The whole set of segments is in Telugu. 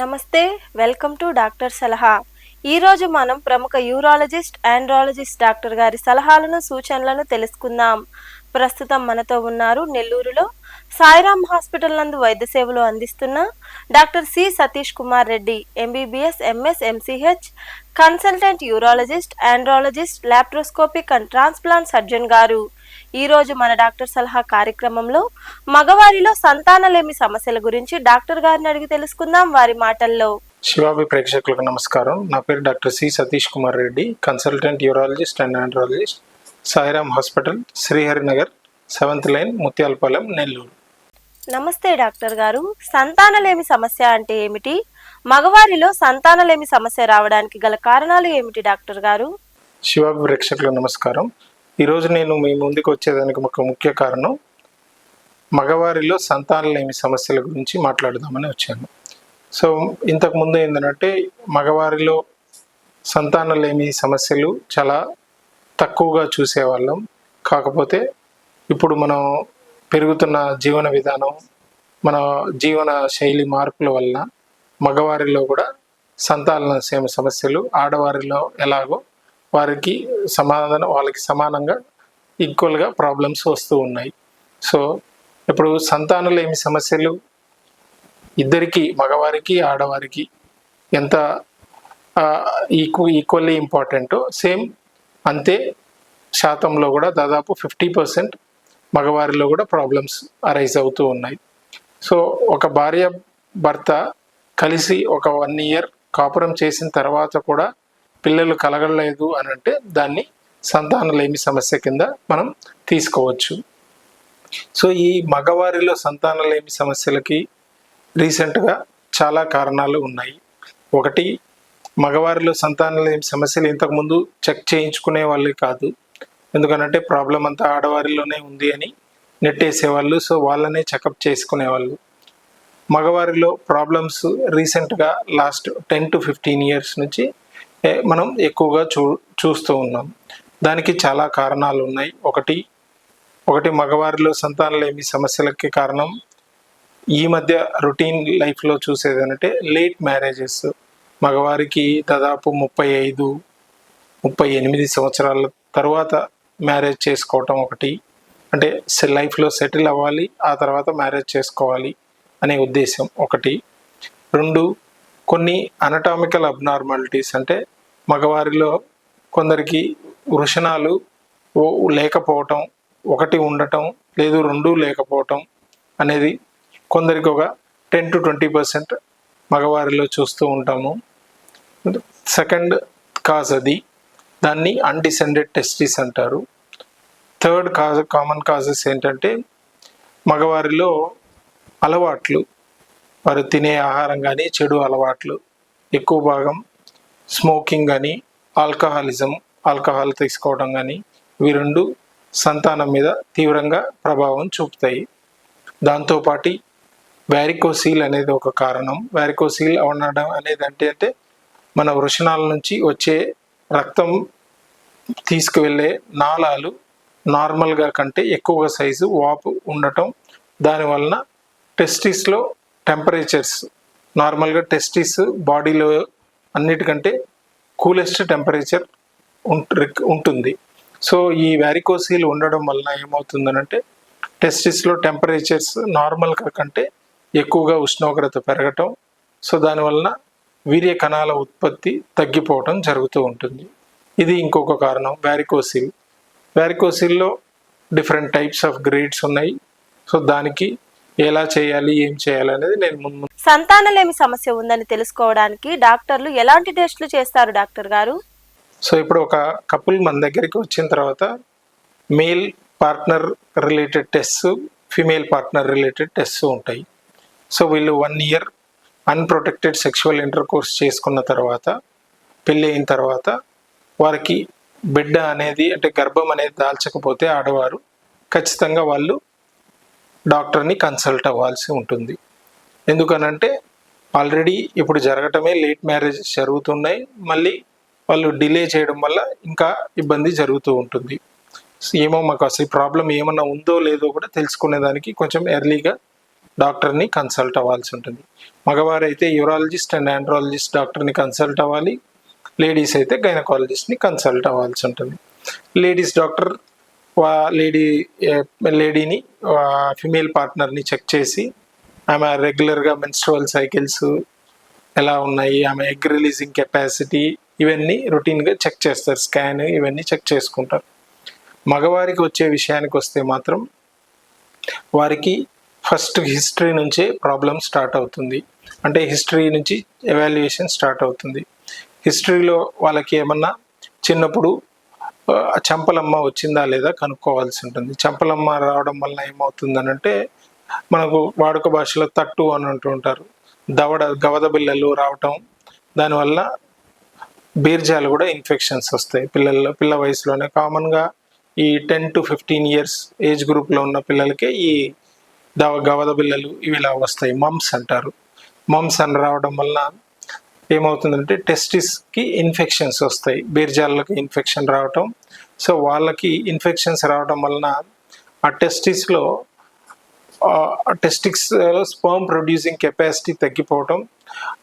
నమస్తే వెల్కమ్ టు డాక్టర్ సలహా. ఈరోజు మనం ప్రముఖ యూరాలజిస్ట్ ఆండ్రాలజిస్ట్ డాక్టర్ గారి సలహాలను సూచనలను తెలుసుకుందాం. ప్రస్తుతం మనతో ఉన్నారు నెల్లూరులో సాయిరామ్ హాస్పిటల్ నందు వైద్య సేవలు అందిస్తున్న doctor C Satish Kumar Reddy MBBS MS MCh consultant urologist andrologist laparoscopic and transplant surgeon గారు. ఈ రోజు మన డాక్టర్ సలహా కార్యక్రమంలో మగవారిలో సంతానలేమి సమస్యల గురించి డాక్టర్ గారిని అడిగి తెలుసుకుందాం వారి మాటల్లో. శివాభి ప్రేక్షకులకు నమస్కారం. నా పేరు doctor C Satish Kumar Reddy consultant urologist and andrologist Sairam hospital Sriharinagar seventh line Muthyalapalem Nellore. నమస్తే డాక్టర్ గారు. సంతానలేమి సమస్య అంటే ఏమిటి? మగవారిలో సంతానలేమి సమస్య రావడానికి గల కారణాలు ఏమిటి డాక్టర్ గారు? శివాభి ప్రేక్షకులకు నమస్కారం. ఈరోజు నేను మీ ముందుకు వచ్చేదానికి ఒక ముఖ్య కారణం మగవారిలో సంతానలేమి సమస్యల గురించి మాట్లాడదామని వచ్చాను. సో ఇంతకు ముందు ఏంటంటే మగవారిలో సంతానలేమి సమస్యలు చాలా తక్కువగా చూసేవాళ్ళం. కాకపోతే ఇప్పుడు మనం పెరుగుతున్న జీవన విధానం మన జీవన శైలి మార్పుల వల్ల మగవారిలో కూడా సంతాన సేమ సమస్యలు ఆడవారిలో ఎలాగో వారికి సమాధానం వాళ్ళకి సమానంగా ఈక్వల్గా ప్రాబ్లమ్స్ వస్తూ ఉన్నాయి. సో ఇప్పుడు సంతానలేమి సమస్యలు? ఇద్దరికి మగవారికి ఆడవారికి ఎంత ఈక్వ ఈక్వల్లీ ఇంపార్టెంటో సేమ్ అంతే శాతంలో కూడా దాదాపు ఫిఫ్టీ పర్సెంట్ మగవారిలో కూడా ప్రాబ్లమ్స్ అరైజ్ అవుతూ ఉన్నాయి. సో ఒక భార్య భర్త కలిసి ఒక వన్ ఇయర్ కాపురం చేసిన తర్వాత కూడా పిల్లలు కలగలేదు అని అంటే దాన్ని సంతానలేమి సమస్య కింద మనం తీసుకోవచ్చు. సో ఈ మగవారిలో సంతానలేమి సమస్యలకి రీసెంట్గా చాలా కారణాలు ఉన్నాయి. ఒకటి మగవారిలో సంతానలేమి సమస్యలు ఇంతకుముందు చెక్ చేయించుకునే వాళ్ళే కాదు. ఎందుకనంటే ప్రాబ్లం అంతా ఆడవారిలోనే ఉంది అని నెట్టేసేవాళ్ళు సో వాళ్ళనే చెకప్ చేసుకునేవాళ్ళు. మగవారిలో ప్రాబ్లమ్స్ రీసెంట్గా last ten to fifteen years నుంచి మనం ఎక్కువగా చూ చూస్తూ ఉన్నాం. దానికి చాలా కారణాలు ఉన్నాయి. ఒకటి ఒకటి మగవారిలో సంతానలేమి సమస్యలకి కారణం ఈ మధ్య రొటీన్ లైఫ్లో చూసేది అంటే లేట్ మ్యారేజెస్. మగవారికి దాదాపు ముప్పై ఐదు ముప్పై ఎనిమిది సంవత్సరాల తర్వాత మ్యారేజ్ చేసుకోవటం ఒకటి. అంటే లైఫ్లో సెటిల్ అవ్వాలి ఆ తర్వాత మ్యారేజ్ చేసుకోవాలి అనే ఉద్దేశం ఒకటి. రెండు కొన్ని అనటామికల్ అబ్నార్మాలిటీస్ అంటే మగవారిలో కొందరికి వృషణాలు ఓ- లేకపోవటం ఒకటి ఉండటం లేదు రెండు లేకపోవటం అనేది కొందరికి ఒక టెన్ టు ట్వంటీ పర్సెంట్ మగవారిలో చూస్తూ ఉంటాము. సెకండ్ కాజ్ అది. దాన్ని అన్డిసెండెడ్ టెస్టిస్ అంటారు. థర్డ్ కాజ్ కామన్ కాజెస్ ఏంటంటే మగవారిలో అలవాట్లు వారు తినే ఆహారం కానీ చెడు అలవాట్లు. ఎక్కువ భాగం స్మోకింగ్ కానీ ఆల్కహాలిజం ఆల్కహాల్ తీసుకోవడం కానీ ఇవి రెండు సంతానం మీద తీవ్రంగా ప్రభావం చూపుతాయి. దాంతోపాటి వ్యారికోసీల్ అనేది ఒక కారణం. వ్యారికోసీల్ ఉండడం అనేది అంటే అంటే మన వృషణాల నుంచి వచ్చే రక్తం తీసుకువెళ్ళే నాళాలు నార్మల్గా కంటే ఎక్కువగా సైజు వాపు ఉండటం దానివలన టెస్టిస్లో టెంపరేచర్స్ నార్మల్గా టెస్టిస్ బాడీలో అన్నిటికంటే కూలెస్ట్ టెంపరేచర్ ఉంటుంది. సో ఈ వ్యారికోసీలు ఉండడం వలన ఏమవుతుందనంటే టెస్టిస్లో టెంపరేచర్స్ నార్మల్గా కంటే ఎక్కువగా ఉష్ణోగ్రత పెరగటం సో దానివలన వీర్య కణాల ఉత్పత్తి తగ్గిపోవటం జరుగుతూ ఉంటుంది. ఇది ఇంకొక కారణం వ్యారికోసిల్ వ్యారికోసిల్లో డిఫరెంట్ టైప్స్ ఆఫ్ గ్రేడ్స్ ఉన్నాయి. సో దానికి ఎలా చేయాలి ఏం చేయాలి అనేది నేను ముందు సంతానలేమి సమస్య ఉందని తెలుసుకోవడానికి డాక్టర్లు ఎలాంటి టెస్టులు చేస్తారు డాక్టర్ గారు? సో ఇప్పుడు ఒక కపుల్ మన దగ్గరికి వచ్చిన తర్వాత male partner related test female partner related test ఉంటాయి. సో వీళ్ళు one year unprotected sexual intercourse చేసుకున్న తర్వాత పెళ్ళి అయిన తర్వాత వారికి బిడ్డ అనేది అంటే గర్భం అనేది దాల్చకపోతే ఆడవారు ఖచ్చితంగా వాళ్ళు డాక్టర్ని కన్సల్ట్ అవ్వాల్సి ఉంటుంది. ఎందుకనంటే ఆల్రెడీ ఇప్పుడు జరగటమే లేట్ మ్యారేజ్ జరుగుతున్నాయి. మళ్ళీ వాళ్ళు డిలే చేయడం వల్ల ఇంకా ఇబ్బంది జరుగుతూ ఉంటుంది. సో ఏమో మాకు అసలు ప్రాబ్లం ఏమన్నా ఉందో లేదో కూడా తెలుసుకునేదానికి కొంచెం ఎర్లీగా డాక్టర్ని కన్సల్ట్ అవ్వాల్సి ఉంటుంది. మగవారైతే యూరాలజిస్ట్ అండ్ ఆండ్రాలజిస్ట్ డాక్టర్ని కన్సల్ట్ అవ్వాలి. లేడీస్ అయితే గైనకాలజిస్ట్ని కన్సల్ట్ అవ్వాల్సి ఉంటుంది. లేడీస్ డాక్టర్ లేడీ లేడీని ఫిమేల్ పార్ట్నర్ని చెక్ చేసి ఆమె రెగ్యులర్గా మెన్స్ట్రువల్ సైకిల్స్ ఎలా ఉన్నాయి ఆమె ఎగ్ రిలీజింగ్ కెపాసిటీ ఇవన్నీ రొటీన్గా చెక్ చేస్తారు స్కాన్ ఇవన్నీ చెక్ చేసుకుంటారు. మగవారికి వచ్చే విషయానికి వస్తే మాత్రం వారికి ఫస్ట్ హిస్టరీ నుంచే ప్రాబ్లం స్టార్ట్ అవుతుంది. అంటే హిస్టరీ నుంచి ఎవాల్యుయేషన్ స్టార్ట్ అవుతుంది. హిస్టరీలో వాళ్ళకి ఏమన్నా చిన్నప్పుడు చంపలమ్మ వచ్చిందా లేదా కనుక్కోవాల్సి ఉంటుంది. చంపలమ్మ రావడం వల్ల ఏమవుతుందని అంటే మనకు వాడుక భాషలో తట్టు అని అంటూ ఉంటారు. దవడ గవద బిళ్ళలు రావటం దానివల్ల బీర్జాలు కూడా ఇన్ఫెక్షన్స్ వస్తాయి. పిల్లల్లో పిల్ల వయసులోనే కామన్గా ఈ ten to fifteen years age గ్రూప్లో ఉన్న పిల్లలకే ఈ దవ గవద బిళ్ళలు ఇవి ఇలా వస్తాయి. మమ్స్ అంటారు. మమ్స్ అని రావడం వల్ల ఏమవుతుందంటే టెస్టిస్కి ఇన్ఫెక్షన్స్ వస్తాయి. బీర్జాలకి ఇన్ఫెక్షన్ రావటం. సో వాళ్ళకి ఇన్ఫెక్షన్స్ రావడం వలన ఆ టెస్టిస్లో టెస్టిక్స్లో స్పర్మ్ ప్రొడ్యూసింగ్ కెపాసిటీ తగ్గిపోవటం.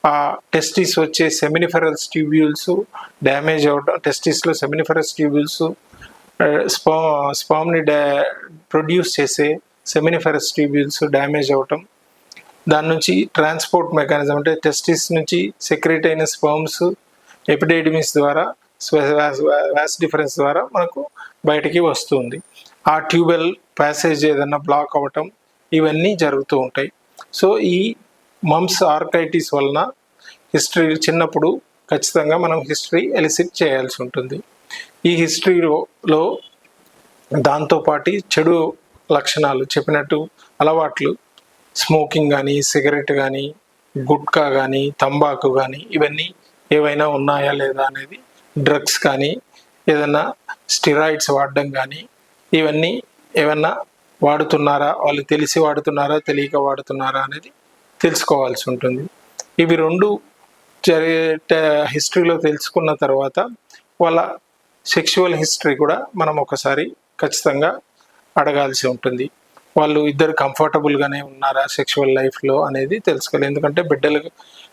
ఆ టెస్టిస్ వచ్చే సెమినిఫెరస్ ట్యూబ్యూల్స్ డ్యామేజ్ అవడం టెస్టిస్లో సెమినిఫెరస్ ట్యూబ్యూల్స్ స్పా స్పామ్ని డా ప్రొడ్యూస్ చేసే సెమినిఫెరస్ ట్యూబ్యూల్స్ డ్యామేజ్ అవటం. దాని నుంచి ట్రాన్స్పోర్ట్ మెకానిజం అంటే టెస్టిస్ నుంచి సెక్రెట్ అయిన స్పర్మ్స్ ఎపిడైడమిస్ ద్వారా వ్యాస్ డిఫరెన్స్ ద్వారా మనకు బయటికి వస్తుంది. ఆ ట్యూబెల్ ప్యాసేజ్ ఏదన్నా బ్లాక్ అవ్వటం ఇవన్నీ జరుగుతూ ఉంటాయి. సో ఈ మమ్స్ ఆర్కైటిస్ వలన హిస్టరీ చిన్నప్పుడు ఖచ్చితంగా మనం హిస్టరీ ఎలిసిట్ చేయాల్సి ఉంటుంది. ఈ హిస్టరీలో దాంతోపాటి చెడు లక్షణాలు చెప్పినట్టు అలవాట్లు స్మోకింగ్ కానీ సిగరెట్ కానీ గుట్కా కానీ తంబాకు కానీ ఇవన్నీ ఏవైనా ఉన్నాయా లేదా అనేది డ్రగ్స్ కానీ ఏదైనా స్టిరాయిడ్స్ వాడడం కానీ ఇవన్నీ ఏమన్నా వాడుతున్నారా? వాళ్ళు తెలిసి వాడుతున్నారా? తెలియక వాడుతున్నారా? అనేది తెలుసుకోవాల్సి ఉంటుంది. ఇవి రెండు జరిగే హిస్టరీలో తెలుసుకున్న తర్వాత వాళ్ళ సెక్షువల్ హిస్టరీ కూడా మనం ఒకసారి ఖచ్చితంగా అడగాల్సి ఉంటుంది. వాళ్ళు ఇద్దరు కంఫర్టబుల్గానే ఉన్నారా సెక్షువల్ లైఫ్లో అనేది తెలుసుకోవాలి. ఎందుకంటే బిడ్డలు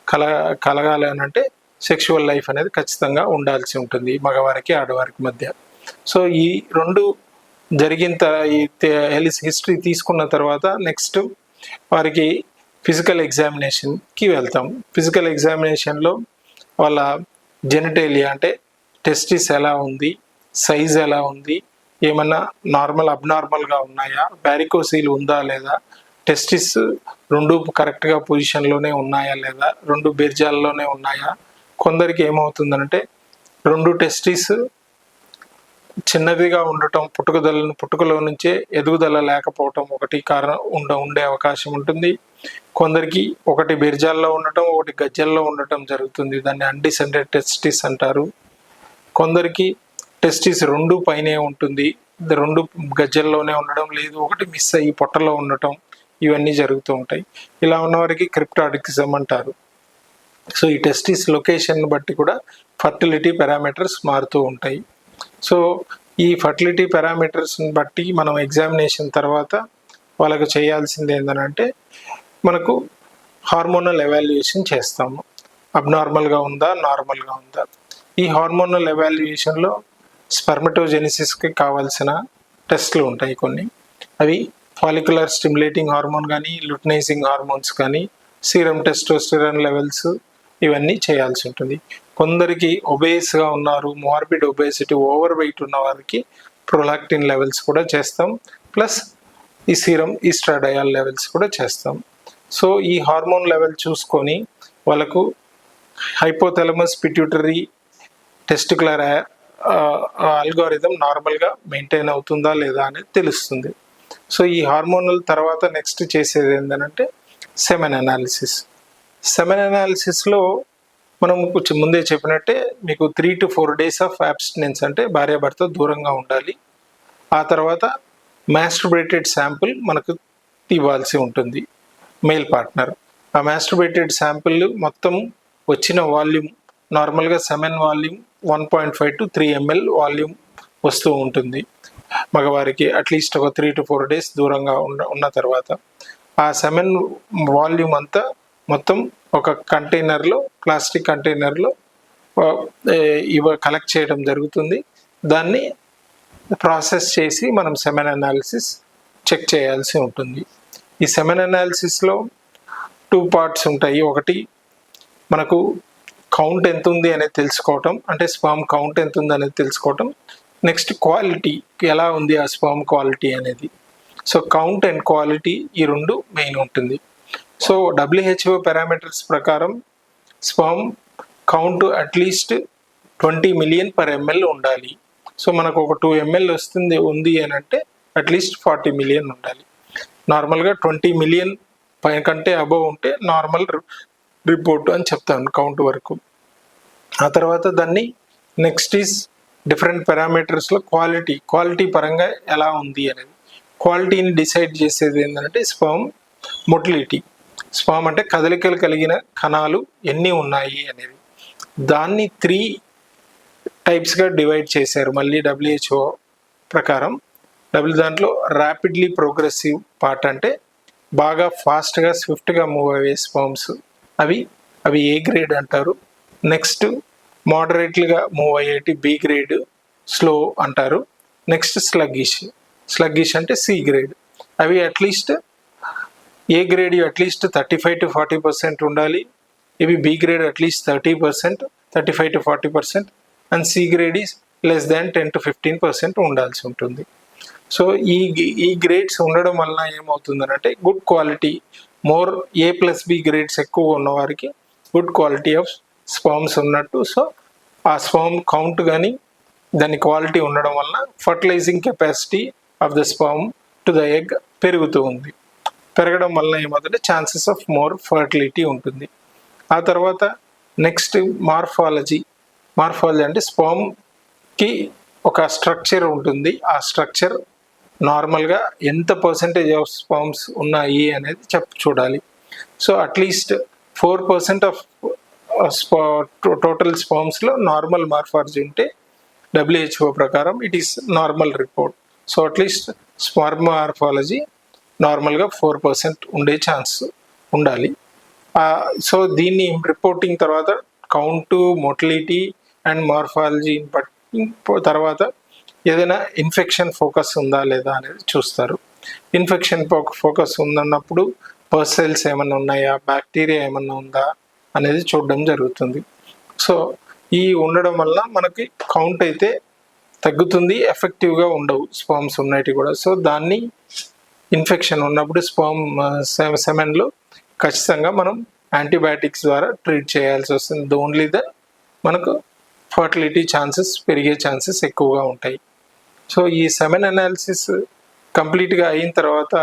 కల కలగాలి అని అంటే సెక్షువల్ లైఫ్ అనేది ఖచ్చితంగా ఉండాల్సి ఉంటుంది మగవారికి ఆడవారికి మధ్య. సో ఈ రెండు జరిగిన ఈ హిస్టరీ తీసుకున్న తర్వాత నెక్స్ట్ వారికి ఫిజికల్ ఎగ్జామినేషన్కి వెళ్తాం. ఫిజికల్ ఎగ్జామినేషన్లో వాళ్ళ జెనిటేలియా అంటే టెస్టిస్ ఎలా ఉంది సైజ్ ఎలా ఉంది ఏమన్నా నార్మల్ అబ్నార్మల్గా ఉన్నాయా? బ్యారికోసీల్ ఉందా లేదా? టెస్టిస్ రెండు కరెక్ట్గా పొజిషన్లోనే ఉన్నాయా లేదా? రెండు బెర్జాల్లోనే ఉన్నాయా? కొందరికి ఏమవుతుందంటే రెండు టెస్టిస్ చిన్నదిగా ఉండటం పుట్టుకదల పుట్టుకలో నుంచే ఎదుగుదల లేకపోవటం ఒకటి కారణం ఉండ ఉండే అవకాశం ఉంటుంది. కొందరికి ఒకటి బిర్జాల్లో ఉండటం ఒకటి గజ్జల్లో ఉండటం జరుగుతుంది. దాన్ని అన్డిసెండెడ్ టెస్టిస్ అంటారు. కొందరికి టెస్టిస్ రెండు పైనే ఉంటుంది. రెండు గజ్జల్లోనే ఉండడం లేదు. ఒకటి మిస్ అయ్యి పొట్టలో ఉండటం ఇవన్నీ జరుగుతూ ఉంటాయి. ఇలా ఉన్న వారికి క్రిప్టాడిక్సిజం అంటారు సో ఈ టెస్టిస్ లొకేషన్ బట్టి కూడా ఫర్టిలిటీ పారామీటర్స్ మారుతూ ఉంటాయి. సో ఈ ఫర్టిలిటీ పారామీటర్స్ని బట్టి మనం ఎగ్జామినేషన్ తర్వాత వాళ్ళకు చేయాల్సింది ఏంటంటే మనకు హార్మోనల్ ఎవాల్యుయేషన్ చేస్తాము. అబ్నార్మల్గా ఉందా? నార్మల్గా ఉందా? ఈ హార్మోనల్ ఎవాల్యుయేషన్లో స్పెర్మటోజెనిసిస్కి కావాల్సిన టెస్ట్లు ఉంటాయి కొన్ని. అవి ఫాలిక్యులర్ స్టిమ్యులేటింగ్ హార్మోన్ కానీ లుటనైజింగ్ హార్మోన్స్ కానీ సీరం టెస్టోస్టిరాన్ లెవెల్స్ ఇవన్నీ చేయాల్సి ఉంటుంది. కొందరికి ఒబేస్గా ఉన్నారు మార్బిడ్ ఒబేసిటీ ఓవర్ వెయిట్ ఉన్న వారికి ప్రొలాక్టిన్ లెవెల్స్ కూడా చేస్తాం. ప్లస్ ఈ సీరం ఈస్ట్రాడయాల్ లెవెల్స్ కూడా చేస్తాం. సో ఈ హార్మోన్ లెవెల్ చూసుకొని వాళ్ళకు హైపోథెలమస్ పిట్యూటరీ టెస్టికులర్ అల్గోరిథం నార్మల్గా మెయింటైన్ అవుతుందా లేదా అనేది తెలుస్తుంది. సో ఈ హార్మోనల్ తర్వాత నెక్స్ట్ చేసేది ఏంటంటే సెమెన్ అనాలిసిస్ సెమెన్ అనాలిసిస్లో మనం కొంచెం ముందే చెప్పినట్టే మీకు three to four days of abstinence అంటే భార్యాభర్త దూరంగా ఉండాలి. ఆ తర్వాత మ్యాస్ట్రుబేటెడ్ శాంపుల్ మనకు ఇవ్వాల్సి ఉంటుంది. మేల్ పార్ట్నర్ ఆ మ్యాస్ట్రుబేటెడ్ శాంపుల్ మొత్తం వచ్చిన వాల్యూమ్ నార్మల్గా semen volume one point five to three ml volume వస్తూ ఉంటుంది. మగవారికి అట్లీస్ట్ ఒక త్రీ టు ఫోర్ డేస్ దూరంగా ఉన్న ఉన్న తర్వాత ఆ సెమెన్ వాల్యూమ్ అంతా మొత్తం ఒక కంటైనర్లో ప్లాస్టిక్ కంటైనర్లో ఇవ కలెక్ట్ చేయడం జరుగుతుంది. దాన్ని ప్రాసెస్ చేసి మనం సెమెన్ అనాలిసిస్ చెక్ చేయాల్సి ఉంటుంది. ఈ సెమెన్ అనాలిసిస్లో టూ పార్ట్స్ ఉంటాయి. ఒకటి మనకు కౌంట్ ఎంత ఉంది అనేది తెలుసుకోవటం అంటే స్పామ్ కౌంట్ ఎంత ఉంది అనేది తెలుసుకోవటం. నెక్స్ట్ క్వాలిటీ ఎలా ఉంది ఆ స్పామ్ క్వాలిటీ అనేది? సో కౌంట్ అండ్ క్వాలిటీ ఈ రెండు మెయిన్ ఉంటుంది. సో డబ్ల్యూహెచ్ఓ పారామీటర్స్ ప్రకారం sperm count at least twenty million per ml ఉండాలి. సో మనకు ఒక టూ ఎంఎల్ వస్తుంది ఉంది అని అంటే అట్లీస్ట్ ఫార్టీ మిలియన్ ఉండాలి. నార్మల్గా ట్వంటీ మిలియన్ పైన కంటే అబవ్ ఉంటే నార్మల్ రిపోర్ట్ అని చెప్తాను కౌంట్ వరకు. ఆ తర్వాత దాన్ని నెక్స్ట్ ఈస్ డిఫరెంట్ పారామీటర్స్లో క్వాలిటీ క్వాలిటీ పరంగా ఎలా ఉంది అనేది. క్వాలిటీని డిసైడ్ చేసేది ఏంటంటే స్పామ్ మొటిలిటీ స్పామ్ అంటే కదలికలు కలిగిన కణాలు ఎన్ని ఉన్నాయి అనేది. దాన్ని త్రీ టైప్స్గా డివైడ్ చేశారు మళ్ళీ డబ్ల్యూహెచ్ఓ ప్రకారం. డబ్ల్యూ దాంట్లో ర్యాపిడ్లీ ప్రోగ్రెసివ్ పార్ట్ అంటే బాగా ఫాస్ట్గా స్విఫ్ట్గా మూవ్ అయ్యే స్పామ్స్ అవి అవి ఏ గ్రేడ్ అంటారు? నెక్స్ట్ మోడరేట్లుగా మూవ్ అయ్యేటి బి గ్రేడ్ స్లో అంటారు. Next sluggish. స్లగ్గిష్ అంటే సి గ్రేడ్. అవి at least A grade at least thirty five to forty percent ఉండాలి. ఇవి B grade at least thirty percent thirty five to forty percent and C grade is less than ten to fifteen percent ఉండాల్సి ఉంటుంది. సో ఈ ఈ గ్రేడ్స్ ఉండడం వలన ఏమవుతుందనంటే good quality more A plus B grades ఎక్కువ ఉన్న వారికి గుడ్ క్వాలిటీ ఆఫ్ స్పామ్స్ ఉన్నట్టు. సో ఆ స్పామ్ కౌంట్ కానీ దాని క్వాలిటీ ఉండడం వలన fertilising capacity of the sperm to the egg పెరుగుతూ ఉంది. పెరగడం వలన ఏమవుతుంటే ఛాన్సెస్ ఆఫ్ మోర్ ఫర్టిలిటీ ఉంటుంది. ఆ తర్వాత నెక్స్ట్ మార్ఫాలజీ మార్ఫాలజీ అంటే స్పామ్కి ఒక స్ట్రక్చర్ ఉంటుంది. ఆ స్ట్రక్చర్ నార్మల్గా ఎంత పర్సంటేజ్ ఆఫ్ స్పర్మ్స్ ఉన్నాయి అనేది చెప్ చూడాలి. So at least four percent of total స్పర్మ్స్లో normal morphology ఉంటే డబ్ల్యూహెచ్ఓ ప్రకారం it is normal report so at least sperm morphology నార్మల్గా ఫోర్ పర్సెంట్ ఉండే ఛాన్స్ ఉండాలి. Uh, సో దీన్ని రిపోర్టింగ్ తర్వాత కౌంటు మొటిలిటీ అండ్ మార్ఫాలజీ బట్టి తర్వాత ఏదైనా ఇన్ఫెక్షన్ ఫోకస్ ఉందా లేదా అనేది చూస్తారు. ఇన్ఫెక్షన్ ఫోకస్ ఉందన్నప్పుడు పర్సెల్స్ ఏమైనా ఉన్నాయా? బ్యాక్టీరియా ఏమైనా ఉందా? అనేది చూడడం జరుగుతుంది. సో ఈ ఉండడం వల్ల మనకి కౌంట్ అయితే తగ్గుతుంది ఎఫెక్టివ్గా ఉండవు. స్పోమ్స్ ఉన్నవి కూడా. సో దాన్ని ఇన్ఫెక్షన్ ఉన్నప్పుడు స్పామ్ సెమెన్లో uh, ఖచ్చితంగా మనం యాంటీబయాటిక్స్ ద్వారా ట్రీట్ చేయాల్సి వస్తుంది. ఓన్లీ ద మనకు ఫర్టిలిటీ ఛాన్సెస్ పెరిగే ఛాన్సెస్ ఎక్కువగా ఉంటాయి. సో ఈ సెమెన్ అనాలిసిస్ కంప్లీట్గా అయిన తర్వాత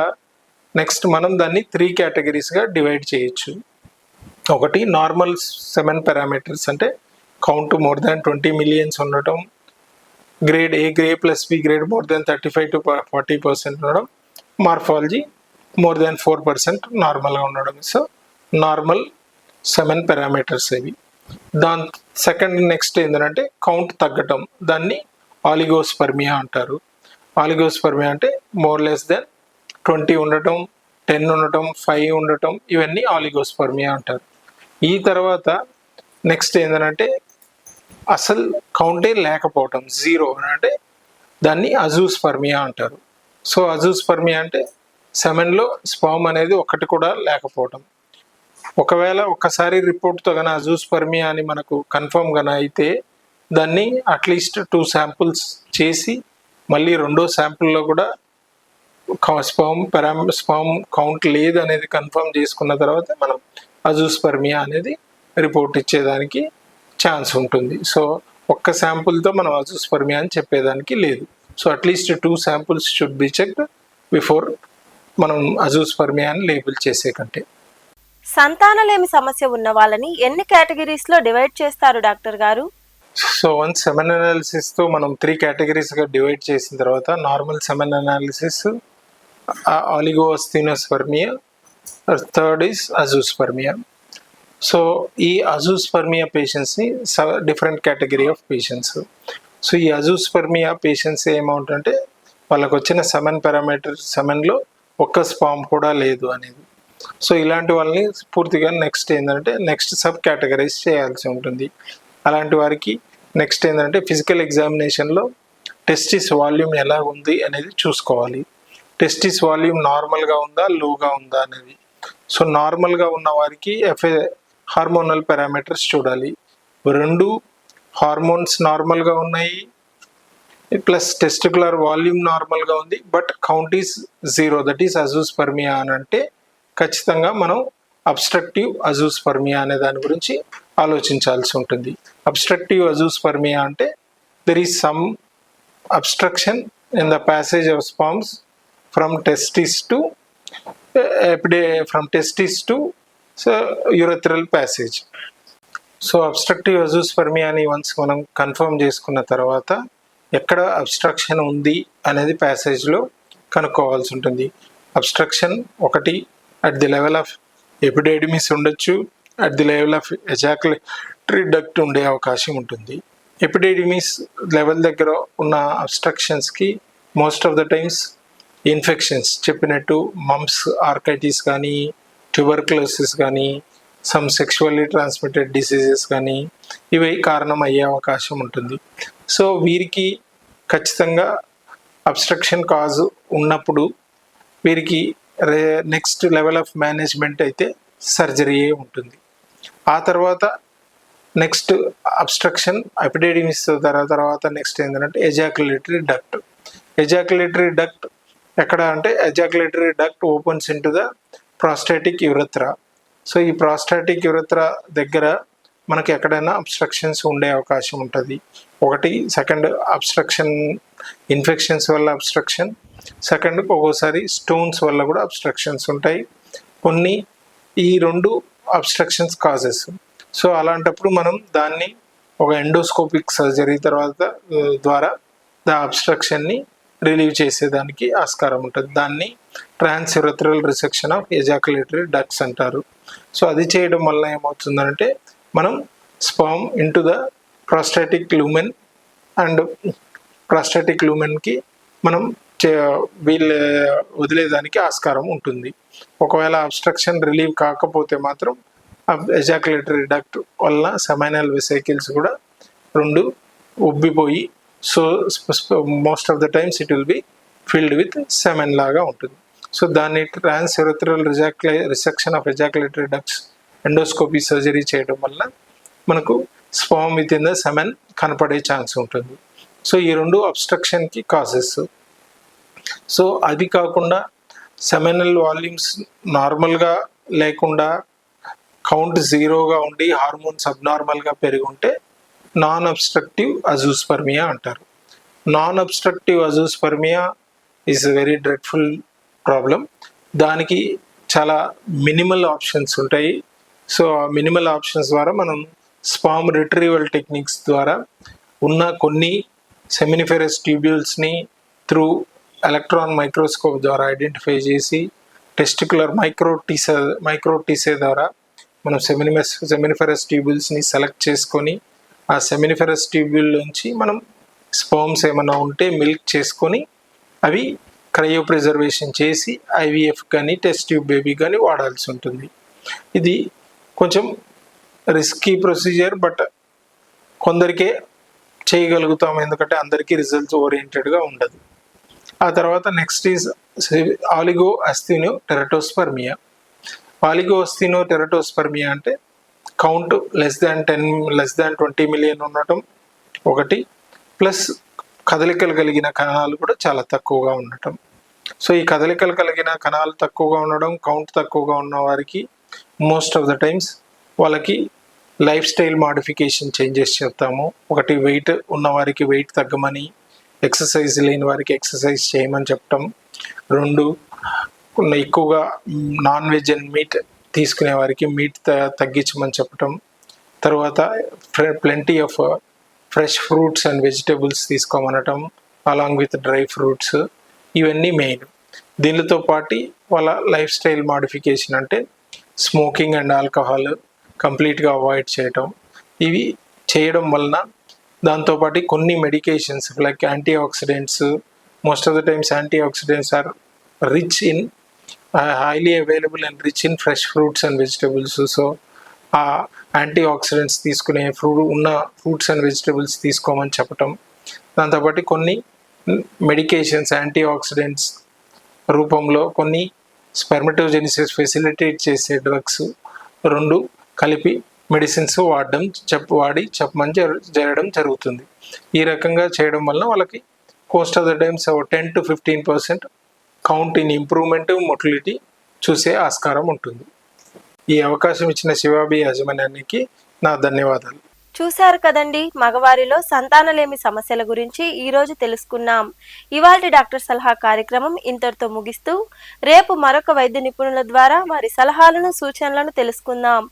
నెక్స్ట్ మనం దాన్ని త్రీ కేటగిరీస్గా డివైడ్ చేయొచ్చు. ఒకటి నార్మల్ సెవెన్ పారామీటర్స్ అంటే count more than twenty millions ఉండటం grade A grade plus B grade more than thirty five to forty percent ఉండడం morphology more than four percent నార్మల్గా ఉండడం. సో నార్మల్ సెవెన్ పారామీటర్స్ ఇవి. దాని సెకండ్ నెక్స్ట్ ఏంటంటే కౌంట్ తగ్గటం. దాన్ని ఆలిగోస్పర్మియా అంటారు. ఆలిగోస్పర్మియా అంటే మోర్ లెస్ దెన్ ట్వంటీ ఉండటం టెన్ ఉండటం ఫైవ్ ఉండటం ఇవన్నీ ఆలిగోస్పర్మియా అంటారు. ఈ తర్వాత నెక్స్ట్ ఏంటంటే అసలు కౌంటే లేకపోవటం జీరో అని అంటే దాన్ని అజూస్పర్మియా అంటారు. సో అజూస్పర్మియా అంటే సెమెన్లో స్పామ్ అనేది ఒకటి కూడా లేకపోవటం. ఒకవేళ ఒక్కసారి రిపోర్ట్తో కానీ అజూస్పర్మియా అని మనకు కన్ఫర్మ్ గాన అయితే దాన్ని అట్లీస్ట్ టూ శాంపుల్స్ చేసి మళ్ళీ రెండో శాంపుల్లో కూడా స్పామ్ పెరా స్పామ్ కౌంట్ లేదు అనేది కన్ఫర్మ్ చేసుకున్న తర్వాత మనం అజూస్పర్మియా అనేది రిపోర్ట్ ఇచ్చేదానికి ఛాన్స్ ఉంటుంది. సో ఒక్క శాంపుల్తో మనం అజూస్పర్మియా అని చెప్పేదానికి లేదు. So at least two samples should be checked before మనం అజూస్పర్మియా అని లేబుల్ చేసే కంటే. సంతానలేమి సమస్య ఉన్న వాళ్ళని ఎన్ని కేటగిరీస్లో డివైడ్ చేస్తారు డాక్టర్ గారు? సో వన్ సెమెన్ అనాలిసిస్తో మనం త్రీ కేటగిరీస్గా డివైడ్ చేసిన తర్వాత normal semen analysis oligoasthenospermia third is azoospermia so ఈ azoospermia పేషెంట్స్ని different category of patients so ఈ అజూస్పర్మియా పేషెంట్స్ ఏమవుతుందంటే వాళ్ళకు వచ్చిన సెమెన్ పారామీటర్ సెమెన్లో ఒక్క స్పామ్ కూడా లేదు అనేది. సో ఇలాంటి వాళ్ళని పూర్తిగా నెక్స్ట్ ఏంటంటే నెక్స్ట్ సబ్ కేటగరైజ్ చేయాల్సి ఉంటుంది. అలాంటి వారికి నెక్స్ట్ ఏంటంటే ఫిజికల్ ఎగ్జామినేషన్లో టెస్టిస్ వాల్యూమ్ ఎలా ఉంది అనేది చూసుకోవాలి. టెస్టిస్ వాల్యూమ్ నార్మల్గా ఉందా లోగా ఉందా అనేది. సో నార్మల్గా ఉన్న వారికి ఎఫ్ఏ హార్మోనల్ పారామీటర్స్ చూడాలి. రెండు హార్మోన్స్ నార్మల్గా ఉన్నాయి ప్లస్ టెస్టికులర్ వాల్యూమ్ నార్మల్గా ఉంది but count is zero that is azoospermia అని అంటే ఖచ్చితంగా మనం అబ్స్ట్రక్టివ్ అజూస్ పర్మియా అనే దాని గురించి ఆలోచించాల్సి ఉంటుంది. అబ్స్ట్రక్టివ్ అజూస్ పర్మియా అంటే there is some obstruction in the passage of sperms from testis to ఎపిడే from testis to urethral passage so obstructive అజూస్ పర్మియాని వన్స్ మనం కన్ఫర్మ్ చేసుకున్న తర్వాత ఎక్కడ అబ్స్ట్రక్షన్ ఉంది అనేది ప్యాసేజ్లో కనుక్కోవాల్సి ఉంటుంది. అబ్స్ట్రక్షన్ ఒకటి at the level of epididymis ఉండొచ్చు at the level of ejaculatory duct ఉండే అవకాశం ఉంటుంది. ఎపిడైడమిస్ లెవెల్ దగ్గర ఉన్న అబ్స్ట్రక్షన్స్కి most of the times infections చెప్పినట్టు మమ్స్ ఆర్కైటిస్ కానీ ట్యూబర్క్లోసిస్ కానీ సమ్ సెక్షువల్లీ ట్రాన్స్మిటెడ్ డిసీజెస్ కానీ ఇవి కారణం అయ్యే అవకాశం ఉంటుంది. సో వీరికి ఖచ్చితంగా అబ్స్ట్రక్షన్ కాజ్ ఉన్నప్పుడు వీరికి రే నెక్స్ట్ లెవెల్ ఆఫ్ మేనేజ్మెంట్ అయితే సర్జరీయే ఉంటుంది. ఆ తర్వాత నెక్స్ట్ అబ్స్ట్రక్షన్ అపిడేడిమిస్ తర్వాత నెక్స్ట్ ఏంటంటే ఎజాకులేటరీ డక్ట్ ఎజాకులేటరీ డక్ట్ ఎక్కడ అంటే ejaculatory duct opens in the prostatic urethra so ఈ ప్రాస్టాటిక్ యురత్రా దగ్గర మనకి ఎక్కడైనా అబ్స్ట్రక్షన్స్ ఉండే అవకాశం ఉంటుంది. ఒకటి సెకండ్ అబ్స్ట్రక్షన్ ఇన్ఫెక్షన్స్ వల్ల అబ్స్ట్రక్షన్ సెకండ్ ఒక్కోసారి స్టోన్స్ వల్ల కూడా అబ్స్ట్రక్షన్స్ ఉంటాయి. కొన్ని ఈ రెండు అబ్స్ట్రక్షన్స్ కాజెస్ సో అలాంటప్పుడు మనం దాన్ని ఒక ఎండోస్కోపిక్ సర్జరీ తర్వాత ద్వారా దా అబ్స్ట్రక్షన్ని రిలీవ్ చేసేదానికి ఆస్కారం ఉంటుంది. దాన్ని transurethral resection of ejaculatory ducts అంటారు. సో అది చేయడం వల్ల ఏమవుతుందంటే మనం sperm into the prostatic lumen and prostatic లూమెన్కి మనం వీళ్ళ వదిలేదానికి ఆస్కారం ఉంటుంది. ఒకవేళ అబ్స్ట్రక్షన్ రిలీవ్ కాకపోతే మాత్రం ఎజాకులేటరీ డక్ట్ వల్ల సెమైనల్ వెసైకిల్స్ కూడా రెండు ఉబ్బిపోయి so most of the times it will be filled with semen లాగా ఉంటుంది. సో దాన్ని transurethral రిజాక్లే resection of ejaculatory ducts endoscopy surgery చేయడం వల్ల మనకు sperm with in the semen కనపడే ఛాన్స్ ఉంటుంది. సో ఈ రెండు అబ్స్ట్రక్షన్కి కాజెస్ సో అది కాకుండా సెమెనల్ వాల్యూమ్స్ నార్మల్గా లేకుండా కౌంట్ జీరోగా ఉండి హార్మోన్స్ అబ్నార్మల్గా పెరిగి ఉంటే నాన్ అబ్స్ట్రక్టివ్ అజూస్పర్మియా అంటారు. Non obstructive azoospermia is very dreadful problem దానికి చాలా మినిమల్ ఆప్షన్స్ ఉంటాయి. సో ఆ మినిమల్ ఆప్షన్స్ ద్వారా మనం స్పామ్ రిట్రీవల్ టెక్నిక్స్ ద్వారా ఉన్న కొన్ని సెమినిఫెరస్ ట్యూబ్యూల్స్ని త్రూ ఎలక్ట్రాన్ మైక్రోస్కోప్ ద్వారా ఐడెంటిఫై చేసి testicular micro TESE micro TESE ద్వారా మనం సెమినిమస్ సెమినిఫెరస్ ట్యూబ్యూల్స్ని సెలెక్ట్ చేసుకొని ఆ సెమినిఫెరస్ ట్యూబ్యూల్ నుంచి మనం స్పోమ్స్ ఏమైనా ఉంటే మిల్క్ చేసుకొని అవి క్రయో ప్రిజర్వేషన్ చేసి ఐవీఎఫ్ కానీ టెస్ట్ ట్యూబ్ బేబీ కానీ వాడాల్సి ఉంటుంది. ఇది కొంచెం రిస్కీ ప్రొసీజర్ బట్ కొందరికే చేయగలుగుతాం ఎందుకంటే అందరికీ రిజల్ట్స్ ఓరియంటెడ్గా ఉండదు. ఆ తర్వాత next is oligo astheno teratospermia oligoasthenoteratospermia అంటే count less than ten less than twenty million ఉండటం ఒకటి. ప్లస్ కదలికలు కలిగిన కణాలు కూడా చాలా తక్కువగా ఉండటం. సో ఈ కదలికలు కలిగిన కణాలు తక్కువగా ఉండడం కౌంట్ తక్కువగా ఉన్న వారికి మోస్ట్ ఆఫ్ ద టైమ్స్ వాళ్ళకి లైఫ్ స్టైల్ మాడిఫికేషన్ చేంజెస్ చెప్తాము ఒకటి వెయిట్ ఉన్నవారికి వెయిట్ తగ్గమని ఎక్సర్సైజ్ లేని వారికి ఎక్సర్సైజ్ చేయమని చెప్పటం. రెండు ఎక్కువగా నాన్ వెజ్ అండ్ మీట్ తీసుకునే వారికి మీట్ తగ్గించమని చెప్పటం. తర్వాత plenty of fresh fruits and vegetables తీసుకోమనటం along with dry fruits. ఇవన్నీ మెయిన్. దీనితో పాటు వాళ్ళ లైఫ్ స్టైల్ మాడిఫికేషన్ అంటే స్మోకింగ్ అండ్ ఆల్కహాల్ కంప్లీట్గా అవాయిడ్ చేయటం. ఇవి చేయడం వలన దాంతోపాటు కొన్ని medications like antioxidants most of the times antioxidants are rich in highly available and rich in fresh fruits and vegetables so ఆ యాంటీ ఆక్సిడెంట్స్ తీసుకునే ఫ్రూట్ ఉన్న ఫ్రూట్స్ అండ్ వెజిటబుల్స్ తీసుకోమని చెప్పటం. దాంతోపాటు కొన్ని మెడికేషన్స్ యాంటీ ఆక్సిడెంట్స్ రూపంలో కొన్ని స్పెర్మటోజెనిసిస్ ఫెసిలిటేట్ చేసే డ్రగ్స్ రెండు కలిపి మెడిసిన్స్ వాడడం చెప్ వాడి చెప్పమని జరు- జరగడం జరుగుతుంది. ఈ రకంగా చేయడం వలన వాళ్ళకి most of the times ten to fifteen percent count in improvement motility చూసే ఆస్కారం ఉంటుంది. ఈ అవకాశం ఇచ్చిన శివాబి యాజమాన్యానికి నా ధన్యవాదాలు. చూశారు కదండి. మగవారిలో సంతానలేమి సమస్యల గురించి ఈరోజు తెలుసుకున్నాం. ఇవాళ డాక్టర్ సలహా కార్యక్రమం ఇంతటితో ముగిస్తూ రేపు మరొక వైద్య నిపుణుల ద్వారా వారి సలహాలను సూచనలను తెలుసుకుందాం.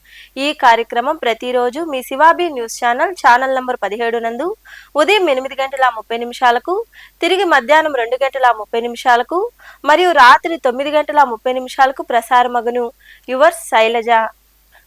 ఈ కార్యక్రమం ప్రతిరోజు మీ Shivabi news channel channel number పదిహేడు నందు ఉదయం ఎనిమిది గంటల ముప్పై నిమిషాలకు తిరిగి మధ్యాహ్నం రెండు గంటల ముప్పై నిమిషాలకు మరియు రాత్రి తొమ్మిది గంటల ముప్పై నిమిషాలకు ప్రసారమగును. యువర్స్ శైలజ